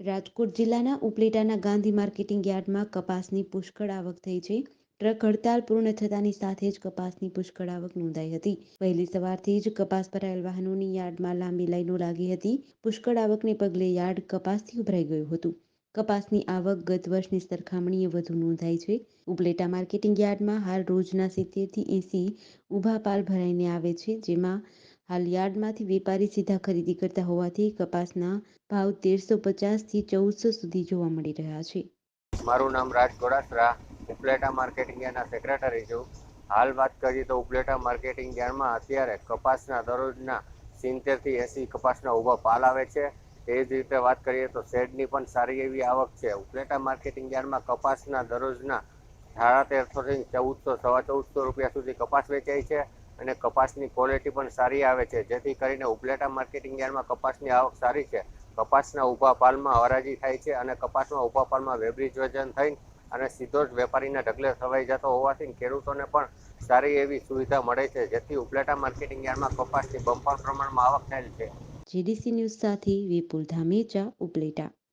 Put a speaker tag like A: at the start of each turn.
A: રાજકોટ જિલ્લાના ઉપલેટાના ગાંધી માર્કેટિંગ યાર્ડમાં કપાસની પુષ્કળ આવક થઈ છે. ટ્રક હડતાલ પૂર્ણ થતાની સાથે જ કપાસની પુષ્કળ આવક નોંધાઈ હતી. વહેલી સવારથી જ કપાસ ભરાયેલ વાહનોની યાર્ડમાં લાંબી લાઈનો લાગી હતી. પુષ્કળ આવકને પગલે યાર્ડ કપાસથી ઉભરાઈ ગયું હતું. કપાસની આવક ગત વર્ષની સરખામણીએ વધુ નોંધાઈ છે. ઉપલેટા માર્કેટિંગ યાર્ડમાં હાલ રોજના સિત્તેરથી એંસી ઊભા પાલ ભરાઈને આવે છે, જેમાં હાલ યાર્ડમાંથી વેપારી સીધા ખરીદી કરતા હોવાથી કપાસના ભાવ તેરસો પચાસથી ચૌદસો સુધી જોવા મળી રહ્યા છે.
B: મારું નામ રાજ ગોડાસરા, ઉપલેટા માર્કેટિંગ યાર્ડના સેક્રેટરી છું. હાલ વાત કરીએ તો ઉપલેટા માર્કેટિંગ યાર્ડમાં અત્યારે કપાસના દરરોજના સિત્તેરથી એંસી કપાસના ઊભા પાલ આવે છે. એ જ રીતે વાત કરીએ તો શેડની પણ સારી એવી આવક છે. ઉપલેટા માર્કેટિંગ યાર્ડમાં કપાસના દરરોજના સાડા તેરસોથી ચૌદસો, સવા ચૌદસો રૂપિયા સુધી કપાસ વેચાય છે. અને કપાસની ક્વોલિટી પણ સારી આવે છે. જેથી કરીને ઉપલેટા માર્કેટિંગ યાર્ડમાં કપાસની આવક સારી છે. કપાસના ઊભા પાલમાં હરાજી થાય છે અને કપાસમાં ઊભા પાલમાં વેબ્રિજ વજન થઈ અને સીધો જ વેપારીના ઢગલે સવાઈ જતો હોવાથી ખેડૂતોને પણ સારી એવી સુવિધા મળે છે. જેથી ઉપલેટા માર્કેટિંગ યાર્ડમાં કપાસની બમ્પર પ્રમાણમાં આવક થયેલ છે.
A: જીડીસી ન્યૂઝ સાથે વિપુલ ધામેચા ઉપલેટા.